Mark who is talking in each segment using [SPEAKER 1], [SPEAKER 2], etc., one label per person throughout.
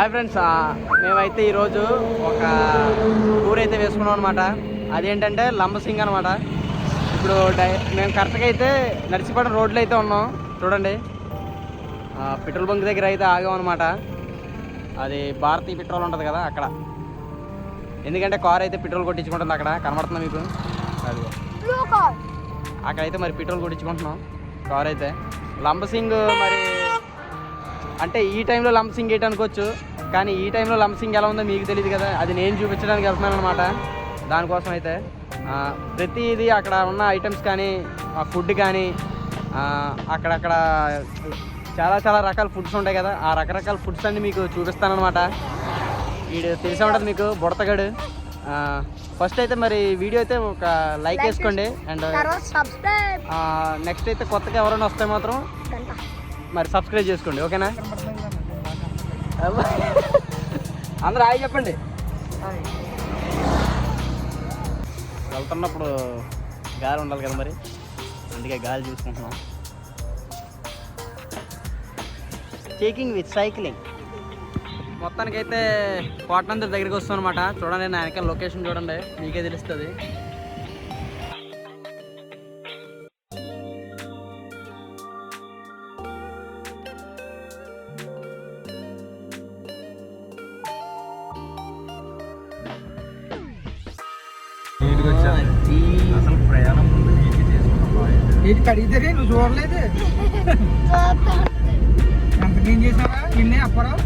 [SPEAKER 1] Hi friends మేమైతే ఈరోజు ఒక టూర్ అయితే వేసుకున్నాం అనమాట అదేంటంటే లంబసింగ్ అనమాట ఇప్పుడు డై మేము కరెక్ట్గా అయితే నర్సీపట్నం రోడ్లో అయితే ఉన్నాం. చూడండి. పెట్రోల్ బంక్ దగ్గర అయితే ఆగాం అనమాట అది భారతీయ పెట్రోల్ ఉంటుంది కదా అక్కడ. ఎందుకంటే కార్ అయితే పెట్రోల్ కొట్టించుకుంటుంది అక్కడ. కనబడుతుంది మీకు? అది అక్కడైతే మరి పెట్రోల్ కొట్టించుకుంటున్నాం కార్ అయితే. లంబసింగ్ మరి అంటే ఈ టైంలో లంబసింగ్ ఏంటి అనుకోవచ్చు. కానీ ఈ టైంలో లంబసింగ్ ఎలా ఉందో మీకు తెలియదు కదా. అది నేను చూపించడానికి వెళ్తున్నాను అనమాట దానికోసం అయితే ఆ, ప్రతిదీ అక్కడ ఉన్న ఐటమ్స్ కానీ ఆ ఫుడ్ కానీ ఆ, అక్కడక్కడ చాలా చాలా రకాల ఫుడ్స్ ఉంటాయి కదా. ఆ రకరకాల ఫుడ్స్ అన్ని మీకు చూపిస్తానమాట వీడు తెలిసే ఉంటుంది మీకు బుడతగాడు. ఫస్ట్ అయితే మరి వీడియో అయితే ఒక లైక్ వేసుకోండి. అండ్ నెక్స్ట్ అయితే కొత్తగా ఎవరైనా వస్తే మాత్రం మరి సబ్స్క్రైబ్ చేసుకోండి ఓకేనా? అందరూ హాయ్ చెప్పండి. వెళ్తున్నప్పుడు గాలి ఉండాలి కదా మరి? అందుకే గాలి చూసుకుంటున్నాం. టేకింగ్ విత్ సైక్లింగ్ మొత్తానికైతే కోటనందరి దగ్గరికి వస్తాం అనమాట చూడండి నా వెనకాల లొకేషన్ చూడండి. మీకే తెలుస్తుంది.
[SPEAKER 2] అసలు ప్రయాణం ముందు నీట్గా చేసుకున్నాం.
[SPEAKER 3] ఏంటి కడిగితే నువ్వు చూడలేదు. ఎంత క్లీన్ చేసావా? నిన్నే అప్పారావు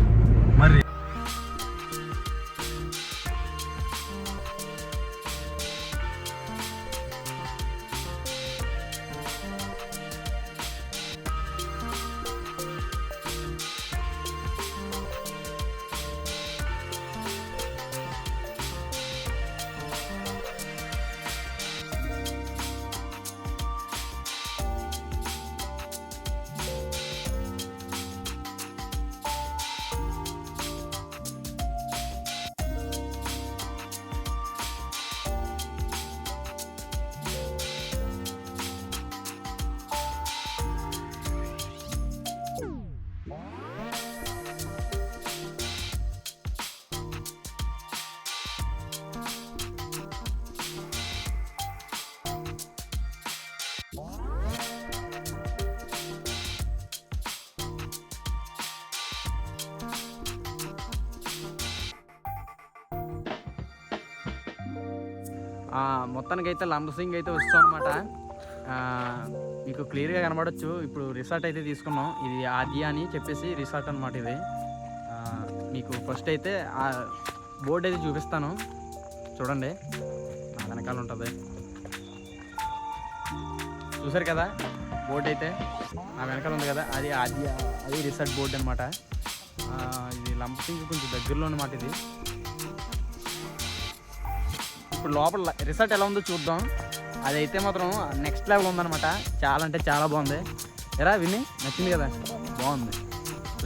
[SPEAKER 1] మొత్తానికి అయితే లంబసింగ్ అయితే వస్తాం అనమాట మీకు క్లియర్గా కనబడచ్చు. ఇప్పుడు రిసార్ట్ అయితే తీసుకున్నాం. ఇది ఆద్య అని చెప్పేసి రిసార్ట్ అనమాట ఇది. మీకు ఫస్ట్ అయితే ఆ బోర్డు అయితే చూపిస్తాను. చూడండి. నా వెనకాల ఉంటుంది. చూసారు కదా? బోర్డు అయితే నా వెనకాల ఉంది కదా? అది ఆద్య అది రిసార్ట్ బోర్డు అనమాట ఇది లంబసింగ్ కొంచెం దగ్గరలో అనమాట ఇది. ఇప్పుడు లోపల రిసార్ట్ ఎలా ఉందో చూద్దాం. అదైతే మాత్రం నెక్స్ట్ లెవెల్ ఉందన్నమాట. చాలా అంటే చాలా బాగుంది. ఎరా విని నచ్చింది కదా? బాగుంది.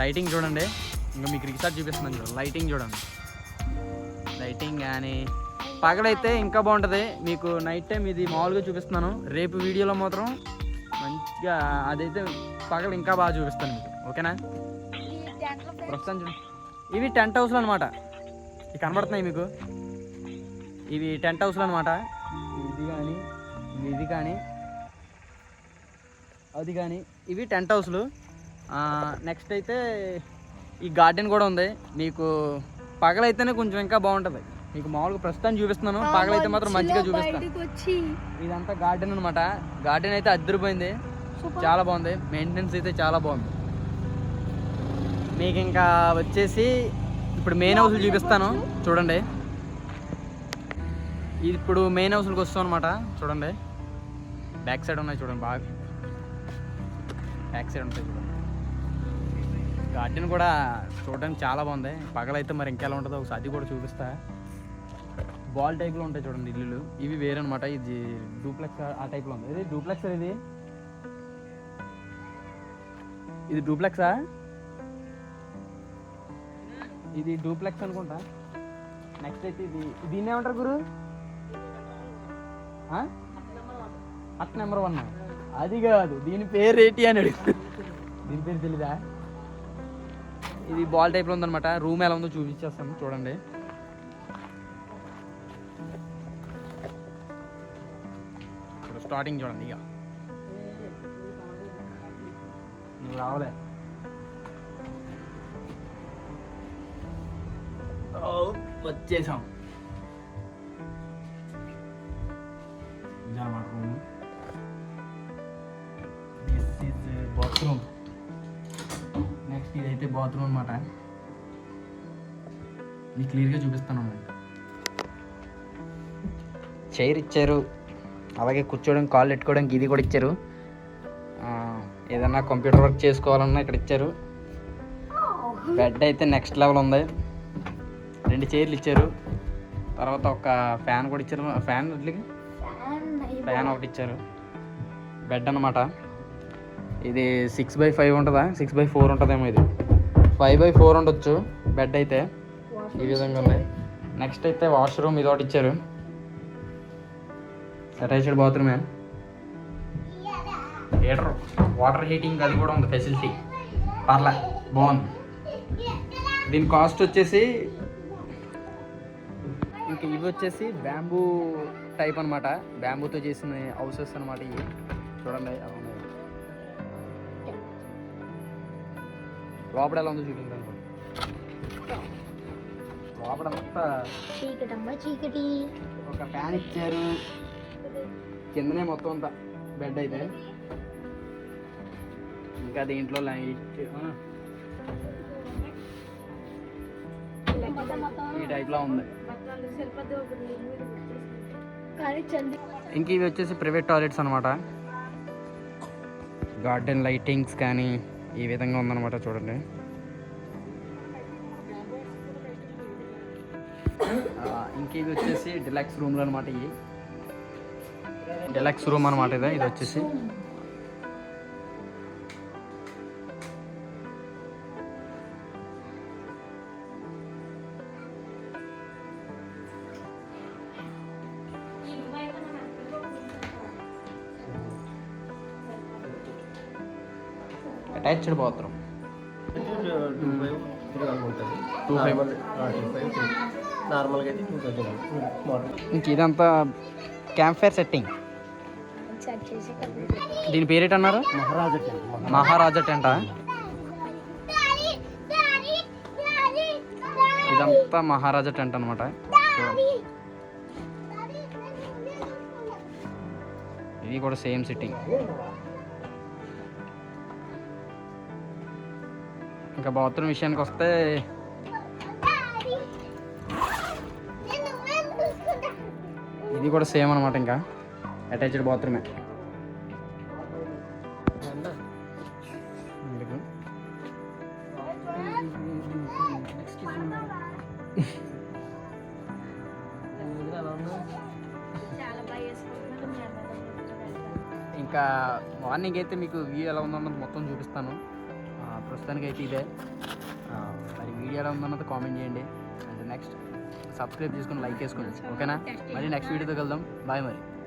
[SPEAKER 1] లైటింగ్ చూడండి. ఇంకా మీకు రిసార్ట్ చూపిస్తున్నాను చూడండి లైటింగ్ చూడండి. లైటింగ్ కానీ పగలైతే ఇంకా బాగుంటుంది. మీకు నైట్ టైం ఇది మామూలుగా చూపిస్తున్నాను. రేపు వీడియోలో మాత్రం మంచిగా అదైతే పగలు ఇంకా బాగా చూపిస్తాను మీకు. ఓకేనా? ప్రస్తుతం చూడండి ఇవి టెంట్ హౌస్లు అనమాట ఇవి కనబడుతున్నాయి మీకు. ఇవి టెంట్ హౌస్లు అనమాట ఇది కానీ ఇది కానీ అది కానీ ఇవి టెంట్ హౌస్లు. నెక్స్ట్ అయితే ఈ గార్డెన్ కూడా ఉంది. మీకు పగలైతేనే కొంచెం ఇంకా బాగుంటుంది. మీకు మామూలుగా ప్రస్తుతం చూపిస్తున్నాను. పగలైతే మాత్రం మంచిగా చూపిస్తాను ఇదంతా గార్డెన్ అనమాట గార్డెన్ అయితే అద్దరిపోయింది. చాలా బాగుంది. మెయింటెనెన్స్ అయితే చాలా బాగుంది. మీకు ఇంకా వచ్చేసి ఇప్పుడు మెయిన్ హౌస్లు చూపిస్తాను. చూడండి. ఇప్పుడు మెయిన్ హౌస్లోకి వస్తాం అనమాట చూడండి. బ్యాక్ సైడ్ ఉన్నాయి చూడండి బాగా. బ్యాక్ సైడ్ ఉంటాయి చూడండి. గార్డెన్ కూడా చూడడానికి చాలా బాగుంది. పగలైతే మరి ఇంకెలా ఉంటుందో ఒకసారి అది కూడా చూపిస్తా. బాల్ టైప్లో ఉంటాయి చూడండి ఇల్లులు. ఇవి వేరే అనమాట ఇది డూప్లెక్స్ ఆ టైప్లో ఉంది. ఇది డూప్లెక్స్ ఇది? ఇది డూప్లెక్సా ఇది డూప్లెక్స్ అనుకుంటా. నెక్స్ట్ అయితే ఇది దీన్ని ఏమంటారు గురు? అట్ నెంబర్ వన్ అది కాదు దీని పేరు ఏంటి అని అడుగు. దీని పేరు తెలీదా? ఇది బాల్ టైప్లో ఉందన్నమాట. రూమ్ ఎలా ఉందో చూపించేస్తాను చూడండి. ఇప్పుడు స్టార్టింగ్ చూడండి ఇక. నువ్వు రావలే. ఓ, వచ్చేసాం. బాత్రూమ్ నెక్స్ట్ ఇదైతే బాత్రూమ్ అనమాట మీకు క్లియర్గా చూపిస్తాను చైర్ ఇచ్చారు. అలాగే కూర్చోవడానికి కాళ్ళు పెట్టుకోవడానికి ఇది కూడా ఇచ్చారు. ఆ, ఏదన్నా కంప్యూటర్ వర్క్ చేసుకోవాలన్నా ఇక్కడ ఇచ్చారు. బెడ్ అయితే నెక్స్ట్ లెవెల్ ఉంది. రెండు చైర్లు ఇచ్చారు. తర్వాత ఒక ఫ్యాన్ కూడా ఇచ్చారు. ఫ్యాన్ ఫ్యాన్ ఒకటి ఇచ్చారు. బెడ్ అన్నమాట. ఇది సిక్స్ బై ఫైవ్ ఉంటుందా? సిక్స్ బై ఫోర్ ఉంటుందేమో ఇది. ఫైవ్ బై ఫోర్ ఉండొచ్చు బెడ్ అయితే. ఈ విధంగా ఉంది. నెక్స్ట్ అయితే వాష్రూమ్ ఇది ఒకటి ఇచ్చారు అటాచ్డ్ బాత్రూమే హీటర్ వాటర్ హీటింగ్ అది కూడా ఉంది ఫెసిలిటీ పర్లే బాగుంది దీని కాస్ట్ వచ్చేసి ఇంకా ఇవి వచ్చేసి బ్యాంబూ టైప్ అనమాట బ్యాంబూతో చేసిన హౌసెస్ అనమాట ఇవి. చూడండి లోపల ఎలా ఉందో చూపించాను లోపల
[SPEAKER 4] చీకటమ్మ చీకటి.
[SPEAKER 1] ఒక ఫ్యాన్ ఇచ్చారు. కిందనే మొత్తం అంతా బెడ్ అయితే. ఇంకా దీంట్లో లైట్ ఆ, ఈ టైప్లో ఉంది. ఇంక ఇవి వచ్చేసి ప్రైవేట్ టాయిలెట్స్ అనమాట గార్డెన్ లైటింగ్స్ కానీ ఈ విధంగా ఉందన్నమాట చూడండి. ఆ, వచ్చేసి డిలక్స్ రూమ్లు అనమాట ఇవి. డిలక్స్ రూమ్ అనమాట ఇది ఇది వచ్చేసి. Attached bathroom.
[SPEAKER 2] టూ ఫైవ్ నార్మల్గా అయితే టూ థౌజండ్
[SPEAKER 1] ఇంక ఇదంతా క్యాంప్ ఫైర్ సెట్టింగ్. దీని పేరేట అన్నారు
[SPEAKER 2] మహారాజా
[SPEAKER 1] మహారాజా టెంటా. ఇదంతా మహారాజా టెంట్ అనమాట ఇది కూడా సేమ్ సిట్టింగ్. ఇంకా బాత్రూమ్ విషయానికి వస్తే ఇది కూడా సేమ్ అనమాట ఇంకా. అటాచ్డ్ బాత్రూమే ఇంకా మార్నింగ్ అయితే మీకు వ్యూ ఎలా ఉందన్నది మొత్తం చూపిస్తాను. ఆ, ప్రస్తుతానికి అయితే ఇదే మరి వీడియో ఎలా ఉందన్నది కామెంట్ చేయండి. అండ్ నెక్స్ట్ సబ్స్క్రైబ్ చేసుకొని లైక్ చేసుకోండి ఓకేనా? మళ్ళీ నెక్స్ట్ వీడియోతో కలుద్దాం. బాయ్ మరి.